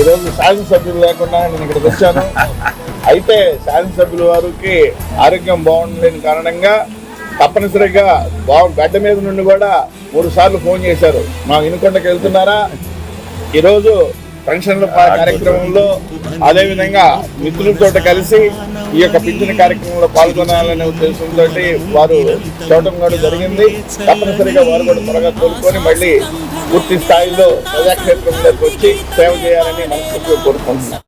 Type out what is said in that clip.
ఈరోజు శాసనసభ్యులు లేకుండా నేను ఇక్కడికి వచ్చాను. అయితే శాసనసభ్యుల వారికి ఆరోగ్యం బాగుండలేని కారణంగా తప్పనిసరిగా బాగు గడ్డ మీద నుండి కూడా మూడు సార్లు ఫోన్ చేశారు. మా వినుకొండకి వెళ్తున్నారా? ఈరోజు పెన్షన్ల కార్యక్రమంలో అదేవిధంగా మిత్రులతో కలిసి ఈ యొక్క పింఛన్ కార్యక్రమంలో పాల్గొనాలనే ఉద్దేశంతో వారు చూడటం కూడా జరిగింది. తప్పనిసరిగా వారు కూడా త్వరగా కోలుకొని మళ్ళీ పూర్తి స్థాయిలో ప్రజాక్షేత్రంలోకి వచ్చి సేవ చేయాలని మనస్ఫూర్తిగా కోరుకుంటున్నాను